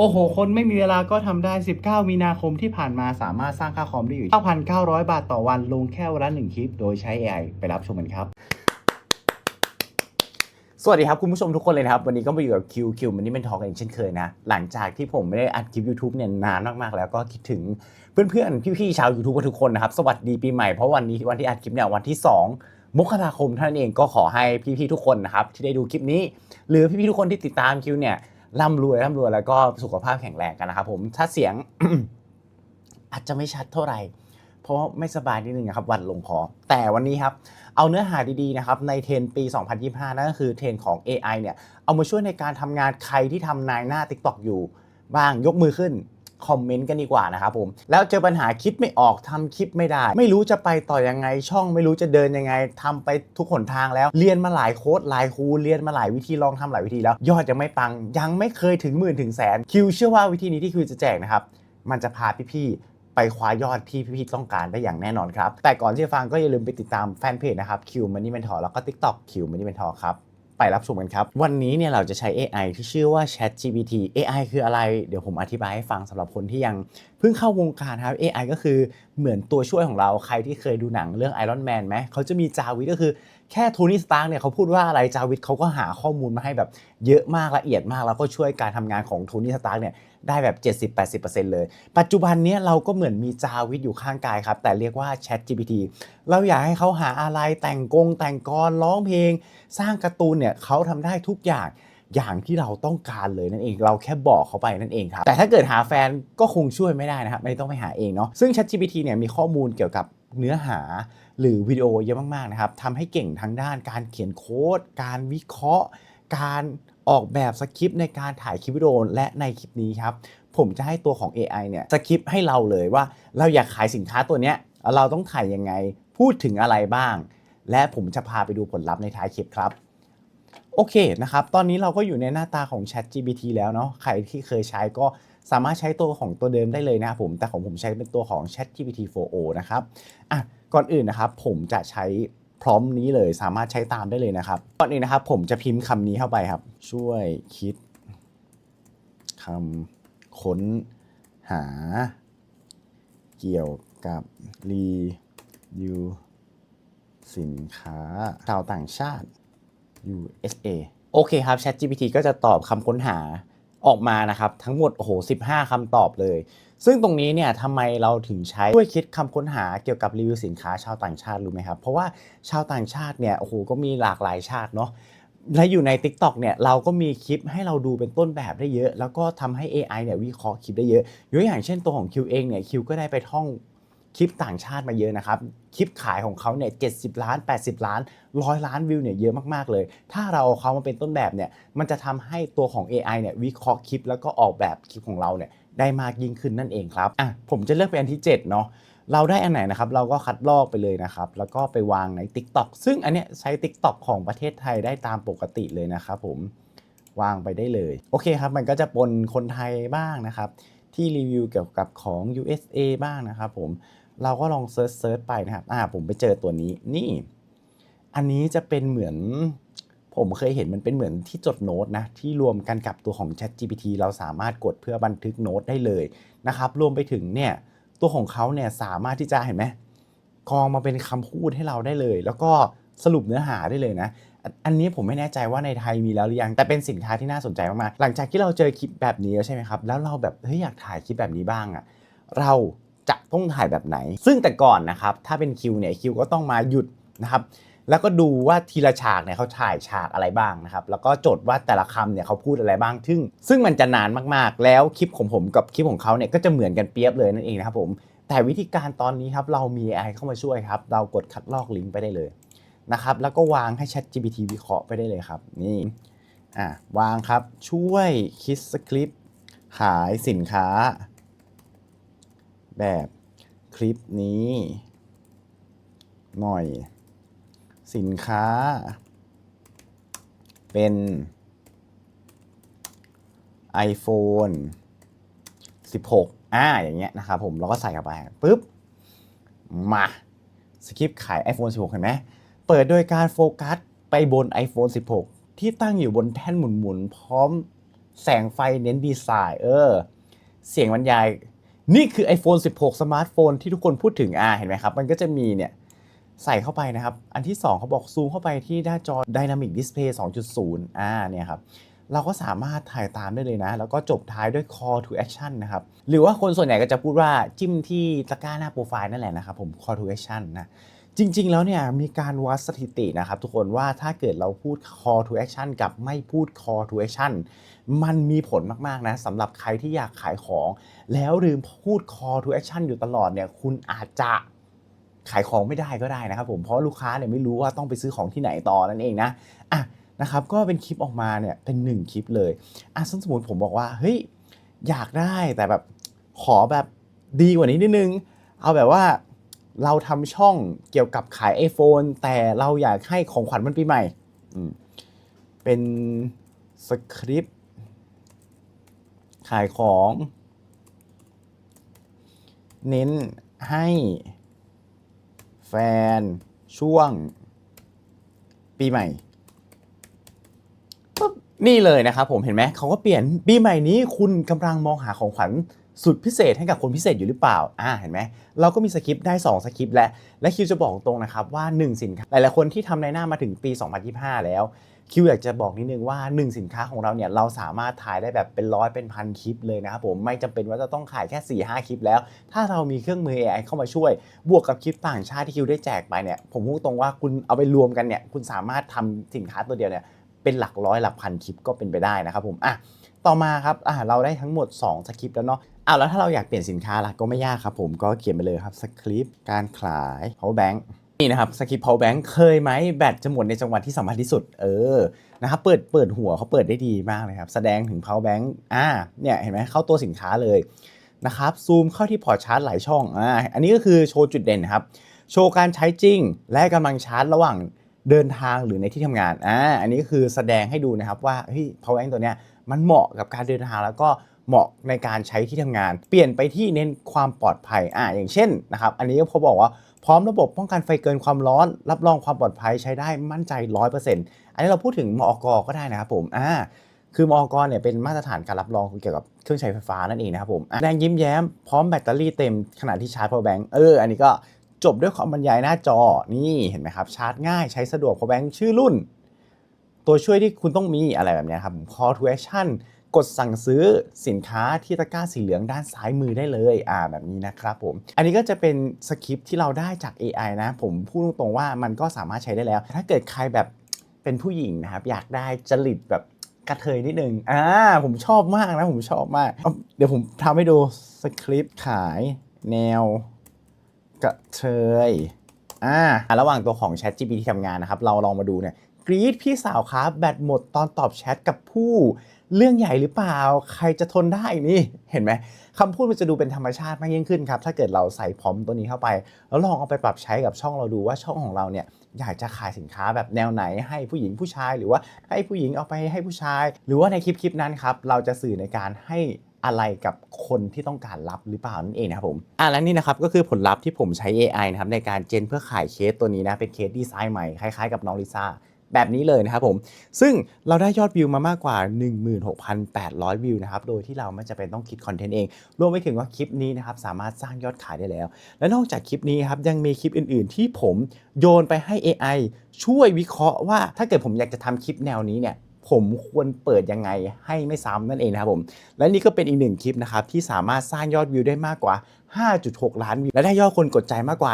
โอ้โห คนไม่มีเวลาก็ทำได้ 19 มีนาคมที่ผ่านมาสามารถสร้างค่าคอมได้อยู่ 9,900 บาทต่อวันลงแค่วันละหนึ่งคลิป โดยใช้ AI ไปรับชมกันครับ สวัสดีครับ คุณผู้ชมทุกคนเลยนะครับ วันนี้ก็มาอยู่กับคิวคิวมันนี่เป็นทอล์กเองเช่นเคยนะ หลังจากที่ผมไม่ได้อัดคลิป YouTube เนี่ยนานมาก ๆ แล้วก็คิดถึงเพื่อนๆ พี่ๆชาว YouTube ทุกคนนะครับ สวัสดีปีใหม่เพราะวันนี้วันที่อัดคลิปเนี่ยวันที่ 2มกราคมเท่านั้นเองก็ขอให้พี่ๆทุกคนนะครับที่ได้ดูคลิปนี้ หรือพี่ๆทุกคนที่ติดตามคิวเนี่ย ร่ำรวยร่ำรวยแล้วก็สุขภาพแข็งแรงกันนะครับผมถ้าเสียง อาจจะไม่ชัดเท่าไหร่ เพราะไม่สบายนิดนึงนะครับวันลงคอแต่วันนี้ครับ เอาเนื้อหาดีๆนะครับในเทรนปี 2025 นั่นก็คือเทรนของ AI เนี่ยเอามาช่วยในการทำงานใครที่ทำนายหน้า TikTok อยู่บ้างยกมือขึ้น คอมเมนต์กันดีกว่านะครับผม แล้วเจอปัญหาคิดไม่ออกทำคลิปไม่ได้ ไม่รู้จะไปต่อยังไงช่อง ไม่รู้จะเดินยังไงทำไปทุกหนทางแล้ว เรียนมาหลายโค้ดหลายครูเรียนมาหลายวิธีลองทำหลายวิธีแล้ว ยอดยังไม่ปัง ยังไม่เคยถึงหมื่นถึงแสน คิวเชื่อว่าวิธีนี้ที่คิวจะแจกนะครับมันจะพาพี่ๆไปคว้ายอดที่พี่ๆต้องการได้อย่างแน่นอนครับ แต่ก่อนที่จะฟังก็อย่าลืมไปติดตามแฟนเพจนะครับคิวมันนี่เมนทอแล้วก็ TikTok คิวมันนี่เมนทอครับ ไปรับชมกันครับ วันนี้เนี่ยเราจะใช้ AI ที่ชื่อว่า ChatGPT AI คืออะไร เดี๋ยวผมอธิบายให้ฟังสำหรับคนที่ยังเพิ่งเข้าวงการครับ AI ก็คือเหมือนตัวช่วยของเราใครที่เคยดูหนังเรื่อง Iron Man ไหมเขาจะมีจาวิทก็คือแค่โทนี่สตาร์เนี่ยเขาพูดว่าอะไรจาวิทเขาก็หาข้อมูลมาให้แบบเยอะมากละเอียดมาก แล้วก็ช่วยการทำงานของโทนี่สตาร์เนี่ย ได้แบบ 70-80%เลย ปัจจุบันนี้เราก็เหมือนมีจาวิทอยู่ข้างกายครับ แต่เรียกว่า ChatGPT เราอยากให้เขาหาอะไรแต่งกง แต่งกรร้องเพลง สร้างการ์ตูนเนี่ยเขาทำได้ทุกอย่างอย่างที่เราต้องการเลยนั่นเองเราแค่บอกเขาไปนั่นเองครับ แต่ถ้าเกิดหาแฟนก็คงช่วยไม่ได้นะครับไม่ต้องไปหาเองเนาะซึ่ง ChatGPT เนี่ยมีข้อมูลเกี่ยวกับเนื้อหาหรือวิดีโอเยอะมากๆนะครับทำให้เก่งทั้งด้านการเขียนโค้ด การวิเคราะห์ การออกแบบสคริปต์ในการถ่ายคลิปวิดีโอและในคลิปนี้ครับ ผมจะให้ตัวของ AI เนี่ยสคริปต์ให้เราเลยว่าเราอยากขายสินค้าตัวเนี้ยเราต้องถ่ายยังไงพูดถึงอะไรบ้าง และผมจะพาไปดูผลลัพธ์ในท้ายคลิปครับโอเคนะครับ ตอนนี้เราก็อยู่ในหน้าตาของ Chat GPT แล้วเนาะ ใครที่เคยใช้ก็สามารถใช้ตัวของตัวเดิมได้เลยนะครับผม แต่ของผมใช้เป็นตัวของ Chat GPT 4o นะครับ อะ ก่อนอื่นนะครับ ผมจะใช้ พร้อมนี้เลยสามารถใช้ตามได้เลยนะครับก่อนอื่นนะครับ ผมจะพิมพ์คำนี้เข้าไปครับ ช่วยคิดคำค้นหา เกี่ยวกับรีวิวสินค้าชาวต่างชาติ USA โอเคครับ ChatGPT ก็จะตอบคำค้นหาออกมานะครับ ทั้งหมดโอ้โห15คำตอบเลย ซึ่งตรงนี้เนี่ยทำไมเราถึงใช้ช่วยคิดคำค้นหาเกี่ยวกับรีวิวสินค้าชาวต่างชาติรู้ไหมครับ เพราะว่าชาวต่างชาติเนี่ยโอ้โหก็มีหลากหลายชาติเนาะและอยู่ใน TikTok เนี่ยเราก็มีคลิปให้เราดูเป็นต้นแบบได้เยอะ แล้วก็ทำให้ AI เนี่ยวิเคราะห์คลิปได้เยอะยกตัวอย่างเช่นตัวของ Q เองเนี่ย Q ก็ได้ไปท่องคลิปต่างชาติมาเยอะนะครับ คลิปขายของเขาเนี่ย70ล้าน 80 ล้านร้อยล้านวิวเนี่ยเยอะมากๆเลย ถ้าเราเอาเขามาเป็นต้นแบบเนี่ยมันจะทำให้ตัวของ AI เนี่ยวิเคราะห์คลิปแล้วก็ออกแบบคลิปของเราเนี่ย ได้มากยิ่งขึ้นนั่นเองครับอะผมจะเลือกเป็นอันที่7เนาะเราได้อันไหนนะครับเราก็คัดลอกไปเลยนะครับ แล้วก็ไปวางใน TikTok ซึ่งอันเนี้ยใช้ TikTok ของประเทศไทยได้ตามปกติเลยนะครับผมวางไปได้เลย โอเคครับ มันก็จะปนคนไทยบ้างนะครับ ที่รีวิวเกี่ยวกับของ USA บ้างนะครับผมเราก็ลองเซิร์ชเซิร์ชไปนะครับอ่าผมไปเจอตัวนี้นี่ อันนี้จะเป็นเหมือน ผมเคยเห็นมันเป็นเหมือนที่จดโน้ตนะที่รวมกันกับตัวของ Chat GPT เราสามารถกดเพื่อบันทึกโน้ตได้เลยนะครับรวมไปถึงเนี่ยตัวของเขาเนี่ยสามารถที่จะเห็นไหมกรองมาเป็นคำพูดให้เราได้เลย แล้วก็สรุปเนื้อหาได้เลยนะอันนี้ผมไม่แน่ใจว่าในไทยมีแล้วหรือยัง แต่เป็นสินค้าที่น่าสนใจมากๆหลังจากที่เราเจอคลิปแบบนี้แล้วใช่ไหมครับแล้วเราแบบเฮ้ยอยากถ่ายคลิปแบบนี้บ้างอะเราจะต้องถ่ายแบบไหน ซึ่งแต่ก่อนนะครับถ้าเป็นคิวเนี่ยคิวก็ต้องมาหยุดนะครับ แล้วก็ดูว่าทีละฉากเนี่ยเขาถ่ายฉากอะไรบ้างนะครับ แล้วก็จดว่าแต่ละคำเนี่ยเขาพูดอะไรบ้างซึ่ง ซึ่งมันจะนานมากๆ แล้วคลิปของผมกับคลิปของเขาเนี่ยก็จะเหมือนกันเปียบเลยนั่นเองนะครับผม แต่วิธีการตอนนี้ครับเรามี AI เข้ามาช่วยครับ เรากดคัดลอกลิงก์ไปได้เลยนะครับ แล้วก็วางให้ Chat GPT วิเคราะห์ไปได้เลยครับ นี่อะวางครับ ช่วยคิดสคริปต์ขายสินค้า แบบคลิปนี้ หน่อย สินค้า เป็น iPhone 16 อ่า อย่างเงี้ยนะครับผมเราก็ใส่เข้าไปปุ๊บ มาสคริปต์ขาย iPhone 16 เห็นไหม เปิดโดยการโฟกัสไปบน iPhone 16 ที่ตั้งอยู่บนแท่นหมุนๆ พร้อมแสงไฟเน้นดีไซน์ เออ เสียงบรรยาย นี่คือ iPhone 16 สมาร์ทโฟนที่ทุกคนพูดถึงอ่าเห็นไหมครับ มันก็จะมีเนี่ย ใส่เข้าไปนะครับ อันที่ 2เขาบอกซูมเข้าไปที่หน้าจอ Dynamic Display 2.0 อ่าเนี่ยครับเราก็สามารถถ่ายตามได้เลยนะ แล้วก็จบท้ายด้วย call to action นะครับ หรือว่าคนส่วนใหญ่ก็จะพูดว่าจิ้มที่ตะกร้าหน้าโปรไฟล์นั่นแหละนะครับผม call to action นะ จริง ๆ แล้วเนี่ยมีการวัดสถิตินะครับทุกคนว่าถ้าเกิดเราพูด call to action กับไม่พูด call to action มันมีผลมากๆนะสำหรับใครที่อยากขายของ แล้วลืมพูด call to action อยู่ตลอดเนี่ยคุณอาจจะ ขายของไม่ได้ก็ได้นะครับผมเพราะลูกค้าเนี่ยไม่รู้ว่าต้องไปซื้อของที่ไหนต่อนั่นเองนะอะนะครับก็เป็นคลิปออกมาเนี่ยเป็นหนึ่งคลิปเลยอะสมมติผมบอกว่าเฮ้ยอยากได้แต่แบบขอแบบดีกว่านี้นิดนึง เอาแบบว่าเราทำช่องเกี่ยวกับขาย iPhone แต่เราอยากให้ของขวัญมันปีใหม่มเป็นสคริปต์ขายของ เน้นให้ แฟนช่วง ปีใหม่ปุ๊บนี่เลยนะครับผมเห็นไหมเขาก็เปลี่ยนปีใหม่นี้คุณกำลังมองหาของขวัญสุดพิเศษให้กับคนพิเศษอยู่หรือเปล่า อ่า เห็นไหม เราก็มีสคริปต์ได้ 2 สคริปต์และ และคิวจะบอกตรงนะครับว่า 1 สินค้า หลายๆคนที่ทำในหน้ามาถึงปี 2025 แล้ว คิวอยากจะบอกนิดนึงว่า 1 สินค้าของเราเนี่ยเราสามารถถ่ายได้แบบเป็นร้อยเป็นพันคลิปเลยนะครับผมไม่จำเป็นว่าจะต้องขายแค่4ี่ห้าคลิปแล้ว ถ้าเรามีเครื่องมือ AI เข้ามาช่วย บวกกับคลิปต่างชาติที่คิวได้แจกไปเนี่ยผมพูดตรงว่าคุณเอาไปรวมกันเนี่ยคุณสามารถทำสินค้าตัวเดียวเนี่ยเป็นหลักร้อยหลักพันคลิปก็เป็นไปได้นะครับผมอะต่อมาครับอะเราได้ทั้งหมด 2 สคริปต์แล้วเนาะอ้าวแล้วถ้าเราอยากเปลี่ยนสินค้าล่ะก็ไม่ยากครับผมก็เขียนไปเลยครับสคริปต์การขาย power bank นี่นะครับสคริปต์ power bank เคยไหมแบตจะหมดในจังหวะที่สำคัญที่สุด เออนะครับเปิดเปิดหัวเขาเปิดได้ดีมากเลยครับแสดงถึง power bank อ่าเนี่ยเห็นไหมเข้าตัวสินค้าเลยนะครับซูมเข้าที่พอร์ตชาร์จหลายช่องอ่าอันนี้ก็คือโชว์จุดเด่นนะครับ โชว์การใช้จริง และกำลังชาร์จระหว่างเดินทางหรือในที่ทำงานอ่าอันนี้ก็คือแสดงให้ดูนะครับว่าเฮ้ย power bank ตัวเนี้ยมันเหมาะกับการเดินทางแล้วก็เหมาะในการใช้ที่ทำงาน เปลี่ยนไปที่เน้นความปลอดภัยอ่าอย่างเช่นนะครับอันนี้ก็เขาบอกว่า พร้อมระบบป้องกันไฟเกินความร้อน รับรองความปลอดภัยใช้ได้มั่นใจ 100%อันนี้เราพูดถึงมอกก็ได้นะครับผมอ่าคือมอกเนี่ยเป็นมาตรฐานการรับรองเกี่ยวกับเครื่องใช้ไฟฟ้านั่นเองนะครับผมแรงยิ้มแย้มพร้อมแบตเตอรี่เต็มขณะที่ชาร์จ power bank เอออันนี้ก็จบด้วยความบรรยายหน้าจอนี่เห็นไหมครับ ชาร์จง่ายใช้สะดวก power bank ชื่อรุ่น ตัวช่วยที่คุณต้องมีอะไรแบบนี้ครับ call to action กดสั่งซื้อสินค้าที่ตะกร้าสีเหลืองด้านซ้ายมือได้เลยอ่าแบบนี้นะครับผม อันนี้ก็จะเป็นสคริปที่เราได้จาก AI นะ ผมพูดตรงๆว่ามันก็สามารถใช้ได้แล้ว ถ้าเกิดใครแบบเป็นผู้หญิงนะครับ อยากได้จริตแบบกระเทยนิดนึงอ่าผมชอบมากนะ ผมชอบมากเาเดี๋ยวผมทำให้ดูสคริปต์ขายแนวกระเทยอ่าระหว่างตัวของ Chat GPT ที่ทำงานนะครับ เราลองมาดูเนี่ยกรีดพี่สาวครับแบตหมดตอนตอบแชทกับผู้ เรื่องใหญ่หรือเปล่า ใครจะทนได้นี่เห็นไหมคำพูดมันจะดูเป็นธรรมชาติมากยิ่งขึ้นครับ ถ้าเกิดเราใส่พร้อมตัวนี้เข้าไป แล้วลองเอาไปปรับใช้กับช่องเราดูว่าช่องของเราเนี่ยอยากจะขายสินค้าแบบแนวไหนให้ผู้หญิงผู้ชาย หรือว่าให้ผู้หญิงเอาไปให้ผู้ชาย หรือว่าในคลิปคลิปนั้นครับเราจะสื่อในการให้อะไรกับคนที่ต้องการรับหรือเปล่านั่นเองนะครับผมอะและนี่นะครับก็คือผลลัพธ์ที่ผมใช้ AI นะครับในการเจนเพื่อขายเคสตัวนี้นะเป็นเคสดีไซน์ใหม่คล้ายๆกับน้องลิซ่า แบบนี้เลยนะครับผม ซึ่งเราได้ยอดวิวมามากกว่า 16,800 วิวนะครับ โดยที่เราไม่จำเป็นต้องคิดคอนเทนต์เอง รวมไปถึงว่าคลิปนี้นะครับ สามารถสร้างยอดขายได้แล้ว และนอกจากคลิปนี้ครับ ยังมีคลิปอื่น ๆ ที่ผมโยนไปให้ AI ช่วยวิเคราะห์ว่า ถ้าเกิดผมอยากจะทำคลิปแนวนี้เนี่ยผมควรเปิดยังไงให้ไม่ซ้ำนั่นเองนะครับผม และนี่ก็เป็นอีกหนึ่งคลิปนะครับที่สามารถสร้างยอดวิวได้มากกว่า5.6 ล้านวิวและได้ยอดคนกดใจมากกว่า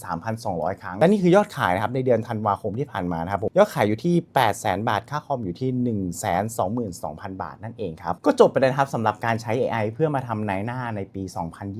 163,200 ครั้ง และนี่คือยอดขายนะครับในเดือนธันวาคมที่ผ่านมานะครับผมยอดขายอยู่ที่ 800,000 บาท ค่าคอมอยู่ที่ 122,000 บาทนั่นเองครับ ก็จบไปเลยนะครับสำหรับการใช้ AI เพื่อมาทำนายหน้าในปี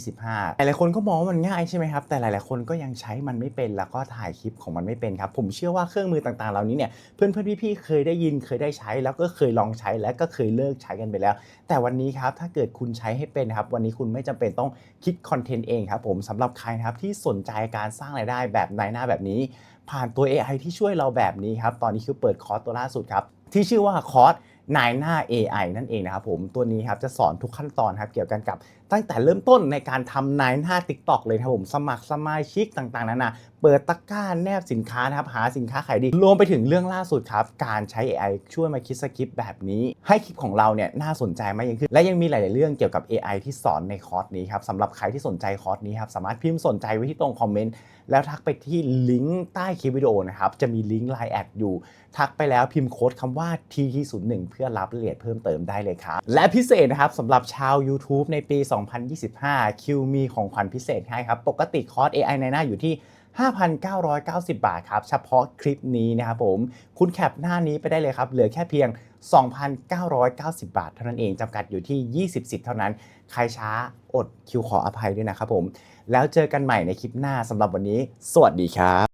2025 หลายๆคนก็มองว่ามันง่ายใช่ไหมครับ แต่หลาย ๆ คนก็ยังใช้มันไม่เป็นแล้วก็ถ่ายคลิปของมันไม่เป็นครับผมเชื่อว่าเครื่องมือต่าง ๆ เหล่านี้เนี่ยเพื่อนๆพี่ๆเคยได้ยินเคยได้ใช้ แล้วก็เคยลองใช้และก็เคยเลิกใช้กันไปแล้ว แต่วันนี้ครับถ้าเกิดคุณใช้ให้เป็นครับวันนี้คุณไม่จำเป็นต้องคิดคอนเทนต์เองครับผมสำหรับใครนะครับที่สนใจการสร้างรายได้แบบในหน้าแบบนี้ ผ่านตัว AI ที่ช่วยเราแบบนี้ครับตอนนี้คือเปิดคอร์สตัวล่าสุดครับที่ชื่อว่าคอร์สนายหน้า AI นั่นเองนะครับผมตัวนี้ครับจะสอนทุกขั้นตอนครับเกี่ยวกันกับ ตั้งแต่เริ่มต้นในการทำนายหน้า TikTok เลยครับผมสมัครสมาชิกต่างๆนานา เปิดตะกร้าแนบสินค้านะครับหาสินค้าขายดีรวมไปถึงเรื่องล่าสุดครับ การใช้ AI ช่วยมาคิดสคริปต์แบบนี้ ให้คลิปของเราเนี่ยน่าสนใจมากยิ่งขึ้น และยังมีหลาย ๆ เรื่องเกี่ยวกับ AI ที่สอนในคอร์สนี้ครับสำหรับใครที่สนใจคอร์สนี้ครับสามารถพิมพ์สนใจไว้ที่ตรงคอมเมนต์แล้วทักไปที่ลิงก์ใต้คลิปวิดีโอนะครับจะมีลิงก์ Line แอดอยู่ ทักไปแล้วพิมพ์โค้ดคำว่า TT01 เพื่อรับรายละเอียดเพิ่มเติมได้เลยครับและพิเศษนะครับสำหรับชาว YouTube ในปี 2025 คิวมีของขวัญพิเศษให้ครับปกติคอร์ส AI ในหน้าอยู่ที่ 5,990 บาทครับ เฉพาะคลิปนี้นะครับผม คุณแคปหน้านี้ไปได้เลยครับ เหลือแค่เพียง 2,990 บาท เท่านั้นเอง จำกัดอยู่ที่ 20 สิทธิ์เท่านั้น ใครช้าอดคิวขออภัยด้วยนะครับผม แล้วเจอกันใหม่ในคลิปหน้าสำหรับวันนี้ สวัสดีครับ